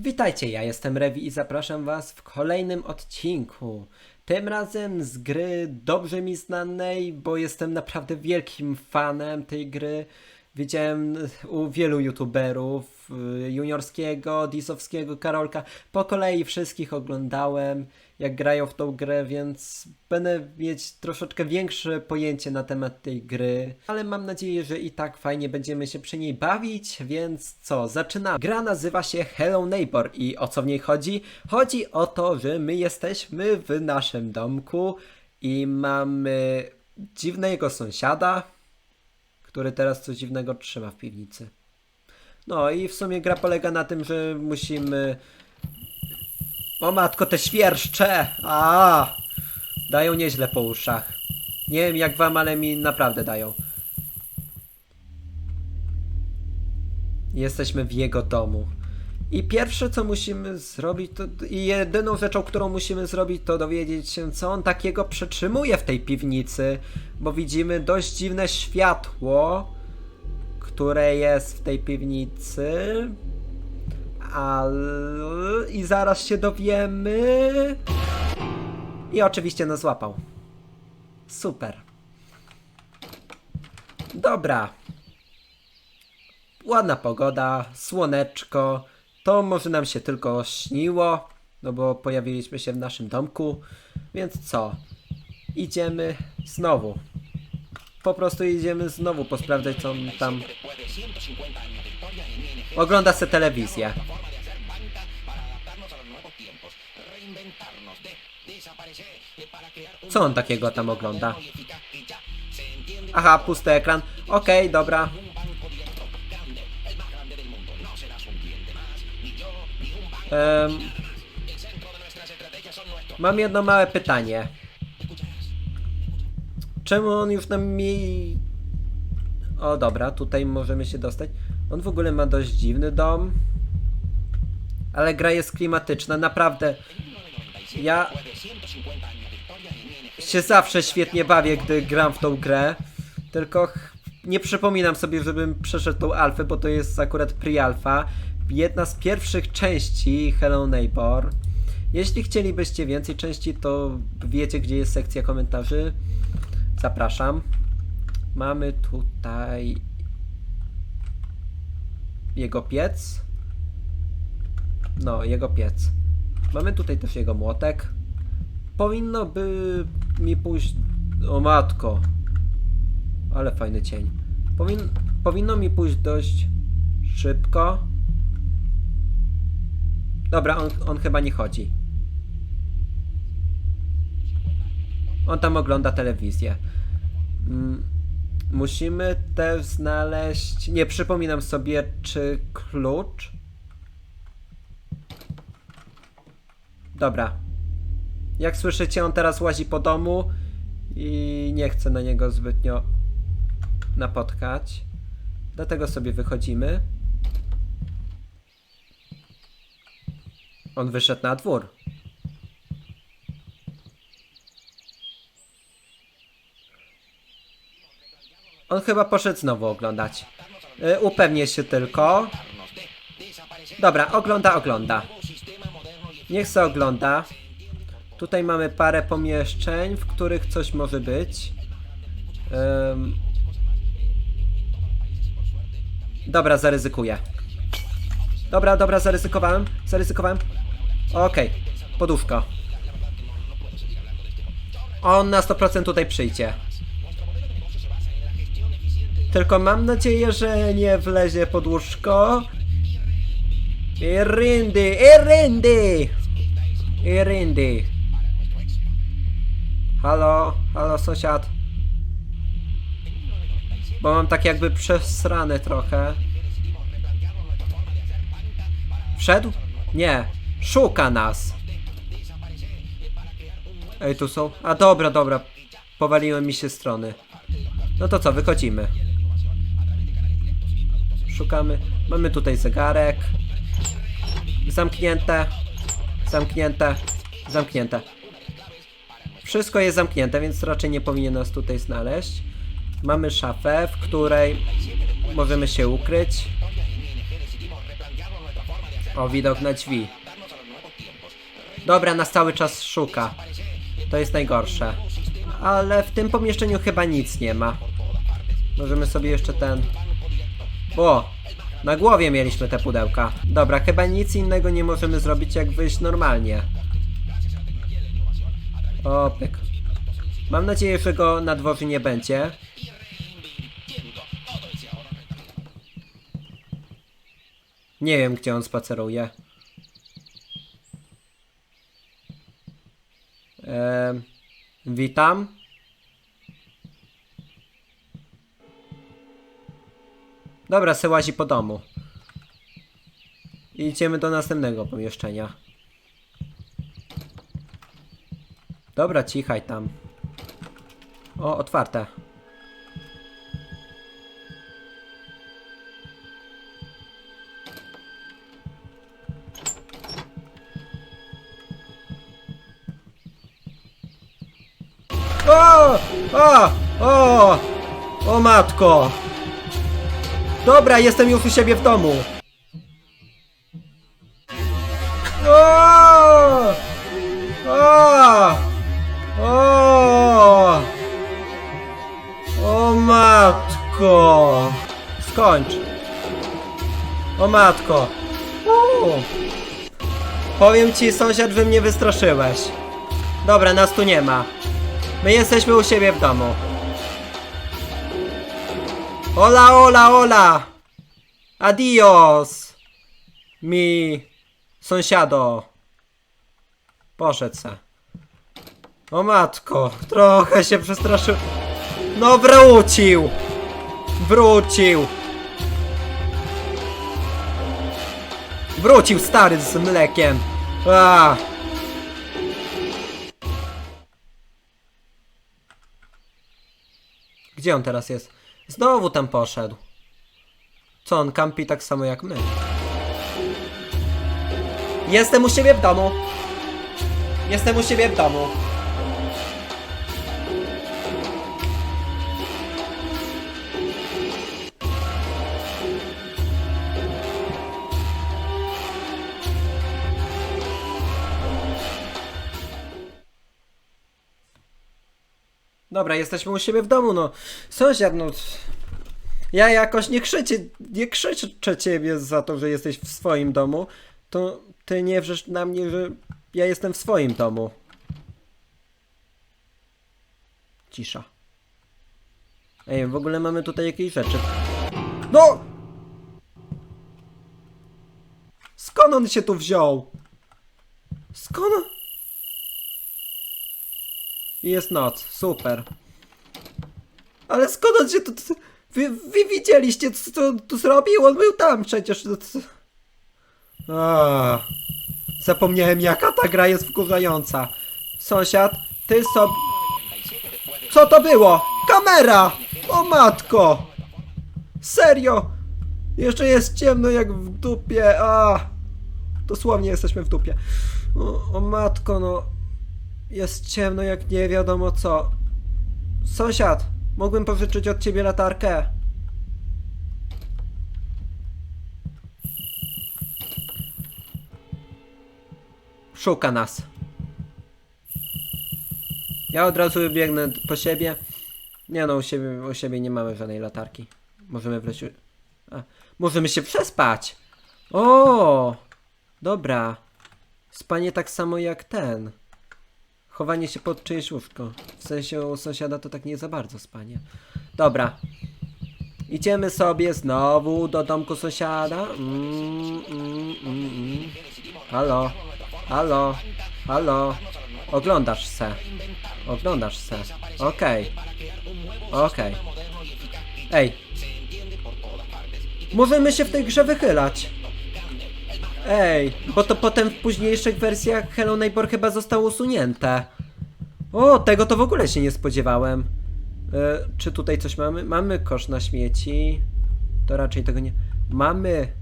Witajcie, ja jestem Rewi i zapraszam Was w kolejnym odcinku. Tym razem z gry dobrze mi znanej, bo jestem naprawdę wielkim fanem tej gry. Widziałem u wielu youtuberów, y, juniorskiego, disowskiego, Karolka. Po kolei wszystkich oglądałem, jak grają w tą grę, więc będę mieć troszeczkę większe pojęcie na temat tej gry. Ale mam nadzieję, że i tak fajnie będziemy się przy niej bawić, więc co, zaczynamy. Gra nazywa się Hello Neighbor i o co w niej chodzi? Chodzi o to, że my jesteśmy w naszym domku i mamy dziwnego sąsiada, który teraz coś dziwnego trzyma w piwnicy. No i w sumie gra polega na tym, że musimy... O matko, te świerszcze! A, Dają nieźle po uszach. Nie wiem jak wam, ale mi naprawdę dają. Jesteśmy w jego domu. I pierwsze co musimy zrobić, to i jedyną rzeczą, którą musimy zrobić, to dowiedzieć się, co on takiego przetrzymuje w tej piwnicy, bo widzimy dość dziwne światło, które jest w tej piwnicy. Ale... I zaraz się dowiemy. I oczywiście nas złapał. Super. Dobra. Ładna pogoda, słoneczko. To może nam się tylko śniło, no bo pojawiliśmy się w naszym domku. Więc co? Idziemy znowu. Po prostu idziemy znowu posprawdzać, co tam. Ogląda se telewizję. Co on takiego tam ogląda? Aha, pusty ekran. Okej, dobra. Em, mam jedno małe pytanie. Czemu on już nam mi... O dobra, tutaj możemy się dostać. On w ogóle ma dość dziwny dom. Ale gra jest klimatyczna, naprawdę. Ja się zawsze świetnie bawię, gdy gram w tą grę. Tylko nie przypominam sobie, żebym przeszedł tą alfę, bo to jest akurat pre-alfa. Jedna z pierwszych części Hello Neighbor. Jeśli chcielibyście więcej części, to wiecie, gdzie jest sekcja komentarzy. Zapraszam. Mamy tutaj jego piec. No, jego piec. Mamy tutaj też jego młotek. Powinno by mi pójść... O matko. Ale fajny cień. Powin... Powinno mi pójść dość szybko. Dobra, on, on chyba nie chodzi. On tam ogląda telewizję. Mm, musimy też znaleźć... Nie przypominam sobie, czy klucz... Dobra. Jak słyszycie, on teraz łazi po domu i nie chcę na niego zbytnio napotkać. Dlatego sobie wychodzimy. On wyszedł na dwór. On chyba poszedł znowu oglądać. Y, upewnię się tylko. Dobra, ogląda, ogląda. Niech se ogląda. Tutaj mamy parę pomieszczeń, w których coś może być. Ym. Dobra, zaryzykuję. Dobra, dobra, zaryzykowałem. Zaryzykowałem. Okej, poduszka. On na 100% tutaj przyjdzie. Tylko mam nadzieję, że nie wlezie pod łóżko. Irindy, Irindy! Irindy. Halo, halo sąsiad. Bo mam tak jakby przesrane trochę. Wszedł? Nie. Szuka nas. Ej, tu są. A dobra, dobra. Powaliły mi się strony. No to co, wychodzimy. Szukamy. Mamy tutaj zegarek. Zamknięte. Zamknięte. Zamknięte. Wszystko jest zamknięte, więc raczej nie powinien nas tutaj znaleźć. Mamy szafę, w której możemy się ukryć. O, widok na drzwi. Dobra, nas cały czas szuka. To jest najgorsze. Ale w tym pomieszczeniu chyba nic nie ma. Możemy sobie jeszcze ten... O! Na głowie mieliśmy te pudełka. Dobra, chyba nic innego nie możemy zrobić, jak wyjść normalnie. O, pyk. Mam nadzieję, że go na dworze nie będzie. Nie wiem, gdzie on spaceruje. Ehm, witam. Dobra, se łazi po domu. Idziemy do następnego pomieszczenia. Dobra, cichaj tam. O, otwarte. O! O! O! O matko! Dobra, jestem już u siebie w domu. O! O! O! O matko! Skończ. O matko. Powiem ci sąsiad, że mnie wystraszyłeś. Dobra, nas tu nie ma. My jesteśmy u siebie w domu. Hola, hola, hola! Adios! Mi sąsiado. Poszedł se. O matko, trochę się przestraszył. No wrócił! Wrócił! Wrócił stary z mlekiem. A. Gdzie on teraz jest? Znowu tam poszedł. Co on kampi tak samo jak my? Jestem u siebie w domu. Jestem u siebie w domu. Dobra, jesteśmy u siebie w domu, no. Sąsiad, no. Ja jakoś nie krzyczę, nie krzyczę ciebie za to, że jesteś w swoim domu. To ty nie wrzesz na mnie, że ja jestem w swoim domu. Cisza. Ej, w ogóle mamy tutaj jakieś rzeczy. No! Skąd on się tu wziął? Skąd on... I Jest noc, super. Ale skąd się tu... Wy, wy widzieliście, co tu zrobił? On był tam przecież. no A, zapomniałem jaka ta gra jest wkurzająca. Sąsiad, ty sobie... Co to było? Kamera! O matko! Serio! Jeszcze jest ciemno jak w dupie, a Dosłownie jesteśmy w dupie. O, o matko, no... Jest ciemno jak nie wiadomo co. Sąsiad, mógłbym pożyczyć od ciebie latarkę? Szuka nas. Ja od razu biegnę po siebie. Nie no, u siebie, u siebie nie mamy żadnej latarki. Możemy wreszcie... A, możemy się przespać! O, Dobra. Spanie tak samo jak ten. Chowanie się pod czyjeś łóżko. W sensie u sąsiada to tak nie za bardzo spanie. Dobra. Idziemy sobie znowu do domku sąsiada. Mm, mm, mm, mm. Halo. Halo. Halo. Oglądasz se. Oglądasz se. Okej. Okej. Ej. Możemy się w tej grze wychylać. Ej, bo to potem w późniejszych wersjach Hello Neighbor chyba zostało usunięte. O, tego to w ogóle się nie spodziewałem. E, czy tutaj coś mamy? Mamy kosz na śmieci. To raczej tego nie. Mamy.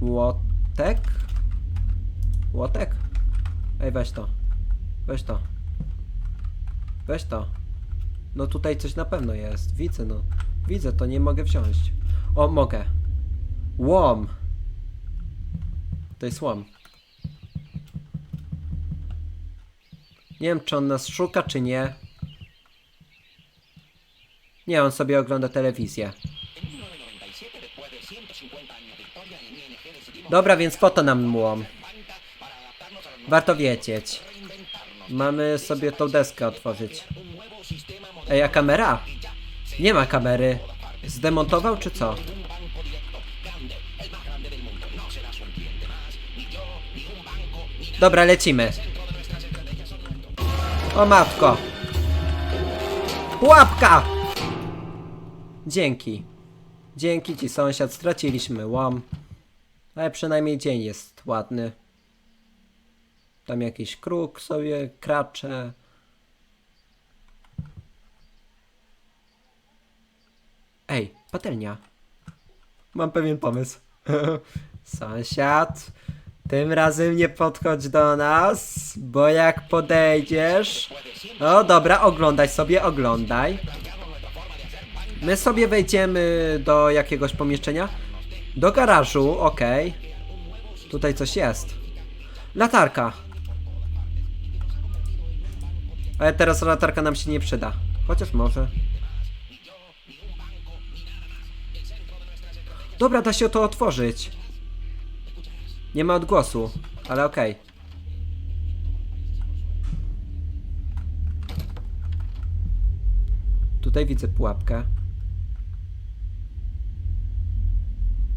Łotek? Łotek? Ej, weź to. Weź to. Weź to. No tutaj coś na pewno jest. Widzę, no. Widzę, to nie mogę wziąć. O, mogę. Łom. To jest łom. Nie wiem, czy on nas szuka, czy nie. Nie, on sobie ogląda telewizję. Dobra, więc po to nam łom. Warto wiedzieć. Mamy sobie tą deskę otworzyć. Ej, a kamera? Nie ma kamery. Zdemontował czy co? Dobra, lecimy. O matko. Pułapka! Dzięki. Dzięki ci sąsiad, straciliśmy łom. Ale przynajmniej dzień jest ładny. Tam jakiś kruk sobie kracze. Ej, patelnia. Mam pewien pomysł. Sąsiad, tym razem nie podchodź do nas, bo jak podejdziesz... No dobra, oglądaj sobie, oglądaj. My sobie wejdziemy do jakiegoś pomieszczenia. Do garażu, okej. Tutaj coś jest. Latarka. Ale teraz latarka nam się nie przyda. Chociaż może. Dobra, da się to otworzyć. Nie ma odgłosu, ale okej. Tutaj widzę pułapkę.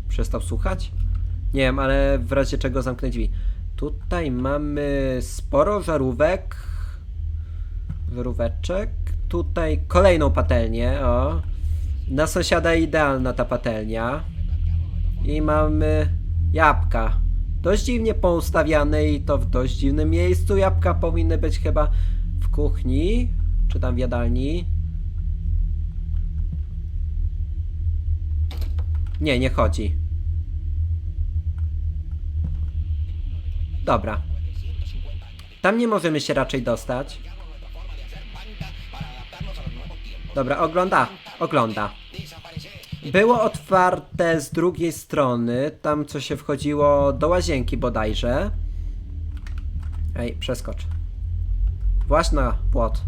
Przestał słuchać? Nie wiem, ale w razie czego zamknę drzwi. Tutaj mamy sporo żarówek. Żaróweczek. Tutaj kolejną patelnię, o. Na sąsiada idealna ta patelnia. I mamy jabłka. Dość dziwnie poustawiane i to w dość dziwnym miejscu. Jabłka powinny być chyba w kuchni, czy tam w jadalni. Nie, nie chodzi. Dobra. Tam nie możemy się raczej dostać. Dobra, ogląda, ogląda. Było otwarte z drugiej strony, tam co się wchodziło do łazienki bodajże. Ej, przeskocz. Właśnie na płot.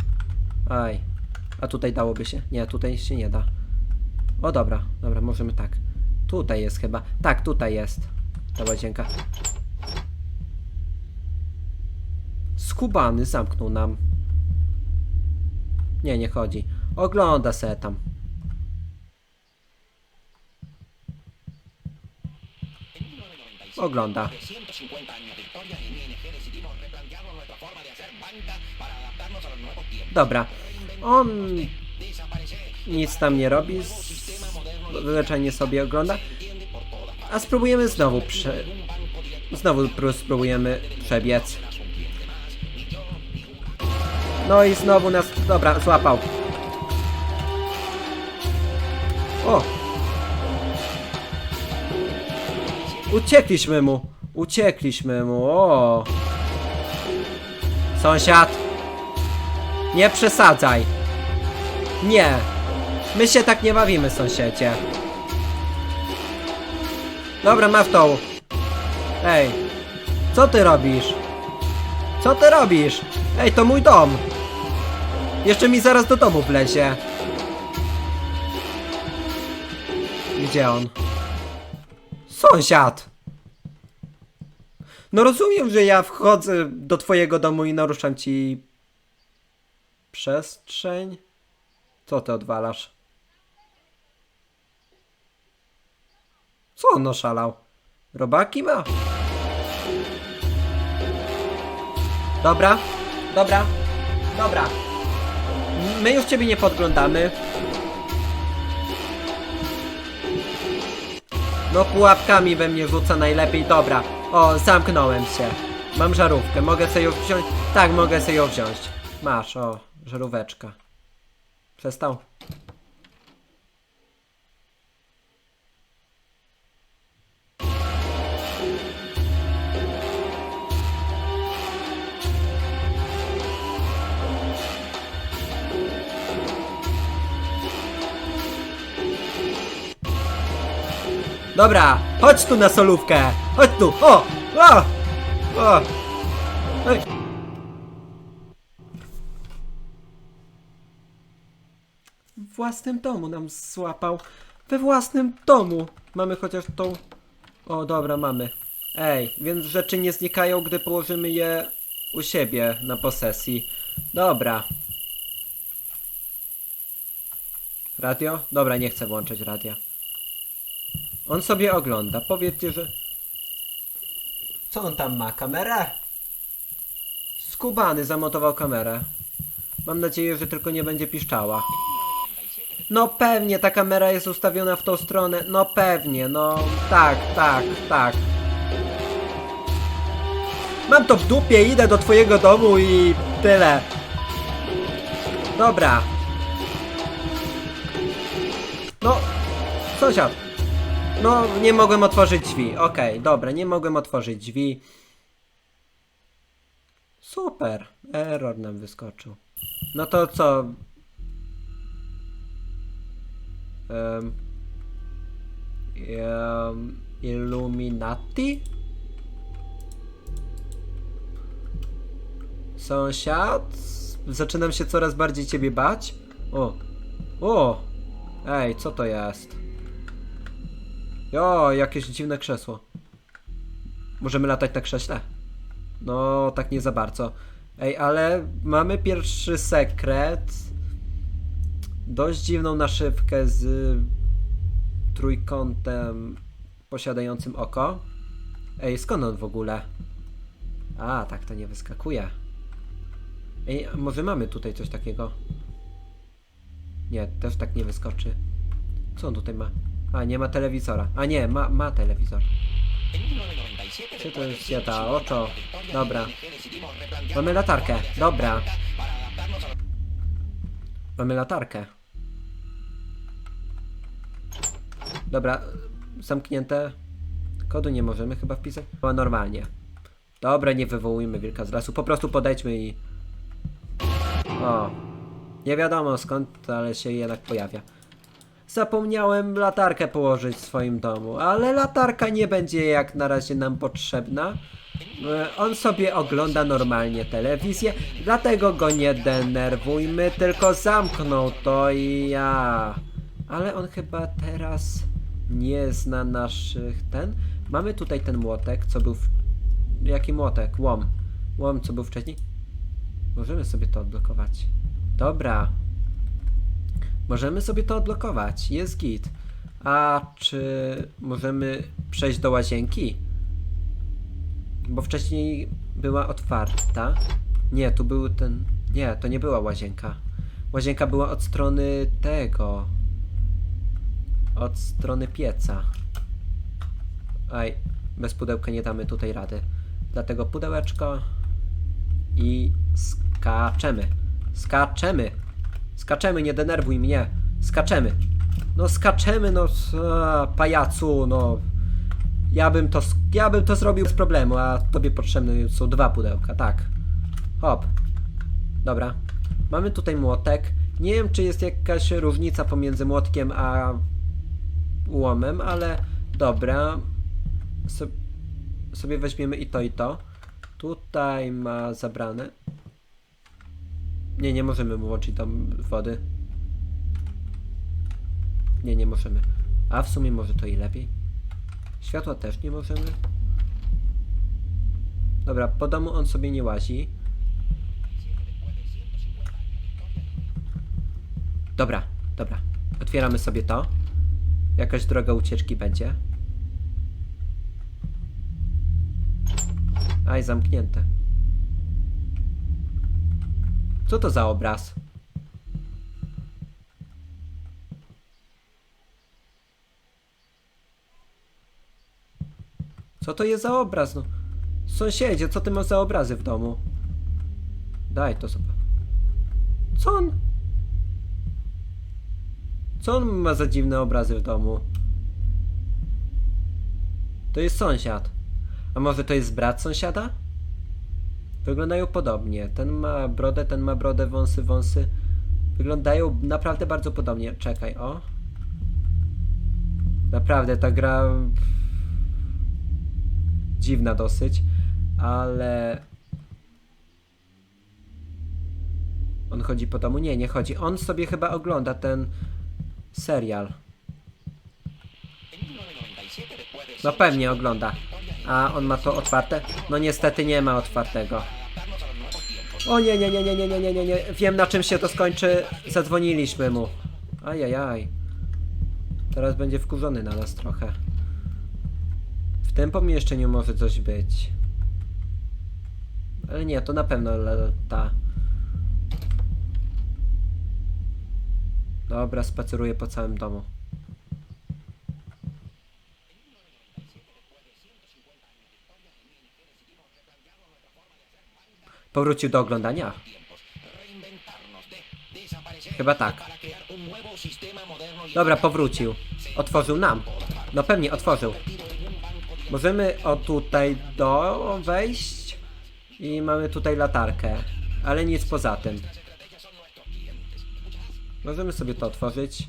Aj. A tutaj dałoby się? Nie, tutaj się nie da. O dobra, dobra, możemy tak. Tutaj jest chyba. Tak, tutaj jest. Ta łazienka. Skubany zamknął nam. Nie, nie chodzi. Ogląda se tam. Ogląda. Dobra. On nic tam nie robi. Zwyczajnie sobie ogląda. A spróbujemy znowu prze... Znowu pró- spróbujemy przebiec. No i znowu nas... Dobra, złapał. O! Uciekliśmy mu! Uciekliśmy mu, o! Sąsiad! Nie przesadzaj! Nie! My się tak nie bawimy, sąsiedzie. Dobra, ma w tą. Ej! Co ty robisz? Co ty robisz? Ej, to mój dom! Jeszcze mi zaraz do domu wlezie. Gdzie on? Sąsiad! No rozumiem, że ja wchodzę do twojego domu i naruszam ci przestrzeń. Co ty odwalasz? Co on oszalał? Robaki ma? Dobra, dobra, dobra. My już ciebie nie podglądamy. No pułapkami we mnie rzuca najlepiej, dobra. O, zamknąłem się. Mam żarówkę, mogę sobie ją wziąć? Tak, mogę sobie ją wziąć. Masz, o, żaróweczka. Przestał? Dobra, chodź tu na solówkę! Chodź tu, o! O! O! W własnym domu nam złapał. We własnym domu. Mamy chociaż tą... O, dobra, mamy. Ej, więc rzeczy nie znikają, gdy położymy je u siebie na posesji. Dobra. Radio? Dobra, nie chcę włączać radia. On sobie ogląda. Powiedzcie, że... Co on tam ma? Kamerę? Skubany zamontował kamerę. Mam nadzieję, że tylko nie będzie piszczała. No pewnie, ta kamera jest ustawiona w tą stronę. No pewnie, no tak, tak, tak. Mam to w dupie, idę do twojego domu i tyle. Dobra. No, sąsiad. No, nie mogłem otworzyć drzwi. Okej, dobra, nie mogłem otworzyć drzwi. Super. Error nam wyskoczył. No to co? Um, um, Illuminati? Sąsiad? Zaczynam się coraz bardziej ciebie bać. O! O! Ej, co to jest? Jo, jakieś dziwne krzesło. Możemy latać na krześle? No, tak nie za bardzo. Ej, ale mamy pierwszy sekret. Dość dziwną naszywkę z trójkątem posiadającym oko. Ej, skąd on w ogóle? A, tak to nie wyskakuje. Ej, może mamy tutaj coś takiego? Nie, też tak nie wyskoczy. Co on tutaj ma? A, nie ma telewizora. A nie, ma, ma telewizor. Czy to jest jada oczo? Dobra. Mamy latarkę. Dobra. Mamy latarkę. Dobra, zamknięte. Kodu nie możemy chyba wpisać. Chyba normalnie. Dobra, nie wywołujmy wilka z lasu. Po prostu podejdźmy i... O. Nie wiadomo skąd, ale się jednak pojawia. Zapomniałem latarkę położyć w swoim domu, ale latarka nie będzie jak na razie nam potrzebna. E, On sobie ogląda normalnie telewizję, dlatego go nie denerwujmy, tylko zamknął to i ja. Ale on chyba teraz nie zna naszych ten. Mamy tutaj ten młotek, co był w... Jaki młotek? Łom. Łom, co był wcześniej? Możemy sobie to odblokować. Dobra. Możemy sobie to odblokować. Jest git. A czy możemy przejść do łazienki? Bo wcześniej była otwarta. Nie, tu był ten. Nie, to nie była łazienka. Łazienka była od strony tego. Od strony pieca. Aj, bez pudełka nie damy tutaj rady. Dlatego pudełeczko i skaczemy. Skaczemy. Skaczemy, nie denerwuj mnie. Skaczemy. No skaczemy, no a, pajacu, no. Ja bym to, ja bym to zrobił bez problemu, a tobie potrzebne są dwa pudełka, tak. Hop. Dobra. Mamy tutaj młotek. Nie wiem, czy jest jakaś różnica pomiędzy młotkiem a łomem, ale dobra. So, sobie weźmiemy i to, i to. Tutaj ma zabrane. Nie, nie możemy włączyć tam wody. Nie, nie możemy. A w sumie może to i lepiej. Światła też nie możemy. Dobra, po domu on sobie nie łazi. Dobra, dobra. Otwieramy sobie to. Jakaś droga ucieczki będzie. Aj, zamknięte. Co to za obraz? Co to jest za obraz? No, sąsiedzie, co ty masz za obrazy w domu? Daj to sobie. Co on? Co on ma za dziwne obrazy w domu? To jest sąsiad. A może to jest brat sąsiada? Wyglądają podobnie. Ten ma brodę, ten ma brodę, wąsy, wąsy. Wyglądają naprawdę bardzo podobnie. Czekaj, o. Naprawdę, ta gra... dziwna dosyć, ale... On chodzi po domu? Nie, nie chodzi. On sobie chyba ogląda ten serial. No pewnie ogląda. A on ma to otwarte? No niestety nie ma otwartego. O nie, nie, nie, nie, nie, nie, nie, nie, nie. Wiem na czym się to skończy. Zadzwoniliśmy mu. Ajajaj. Teraz będzie wkurzony na nas trochę. W tym pomieszczeniu może coś być. Ale nie, to na pewno ta. Dobra, spaceruję po całym domu. Powrócił do oglądania? Chyba tak. Dobra, powrócił. Otworzył nam. No pewnie, otworzył. Możemy o tutaj do wejść i mamy tutaj latarkę, ale nic poza tym. Możemy sobie to otworzyć.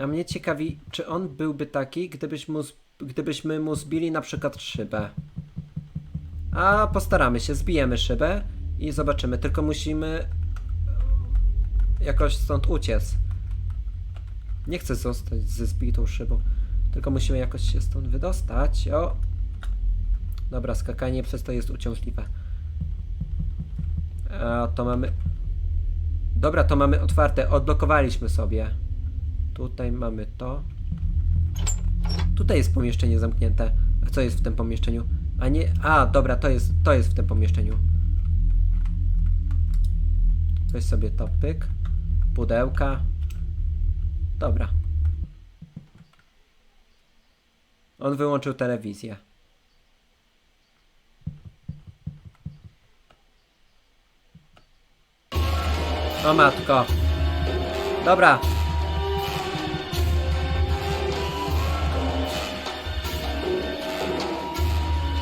A mnie ciekawi, czy on byłby taki, gdybyś mu, gdybyśmy mu zbili na przykład szybę. A postaramy się, zbijemy szybę i zobaczymy. Tylko musimy jakoś stąd uciec. Nie chcę zostać ze zbitą szybą. Tylko musimy jakoś się stąd wydostać. O! Dobra, skakanie przez to jest uciążliwe. A to mamy. Dobra, to mamy otwarte. Odblokowaliśmy sobie. Tutaj mamy to. Tutaj jest pomieszczenie zamknięte. A co jest w tym pomieszczeniu? A nie. A, dobra, to jest, to jest w tym pomieszczeniu. Weź sobie to pyk. Pudełka. Dobra. On wyłączył telewizję. O matko. Dobra.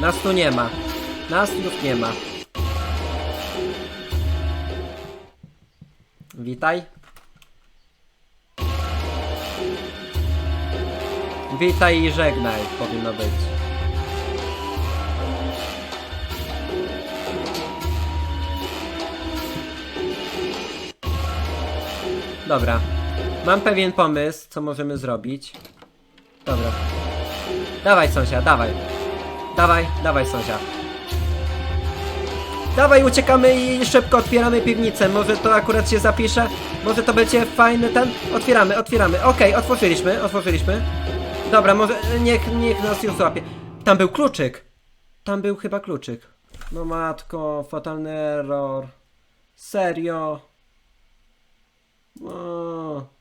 Nas tu nie ma. Nas już nie ma. Witaj. Witaj i żegnaj, powinno być. Dobra. Mam pewien pomysł, co możemy zrobić. Dobra. Dawaj, sąsiad, dawaj. Dawaj, dawaj, sąsiad. Dawaj, uciekamy i szybko otwieramy piwnicę. Może to akurat się zapisze? Może to będzie fajny ten? Otwieramy, otwieramy. Okej, otworzyliśmy, otworzyliśmy. Dobra, może niech, niech nas już złapie. Tam był kluczyk. Tam był chyba kluczyk. No matko, fatalny error. Serio. O.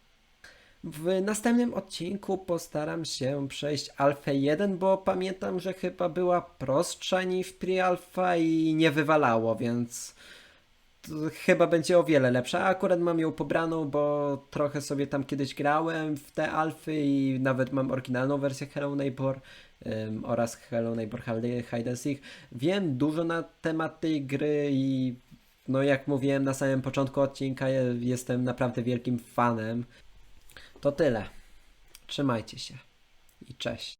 W następnym odcinku postaram się przejść Alfę 1, bo pamiętam, że chyba była prostsza niż pre-alfa i nie wywalało, więc chyba będzie o wiele lepsza. A akurat mam ją pobraną, bo trochę sobie tam kiedyś grałem w te alfy i nawet mam oryginalną wersję Hello Neighbor ym, oraz Hello Neighbor Hide Seek. Wiem dużo na temat tej gry i no jak mówiłem na samym początku odcinka, je- jestem naprawdę wielkim fanem. To tyle. Trzymajcie się i cześć.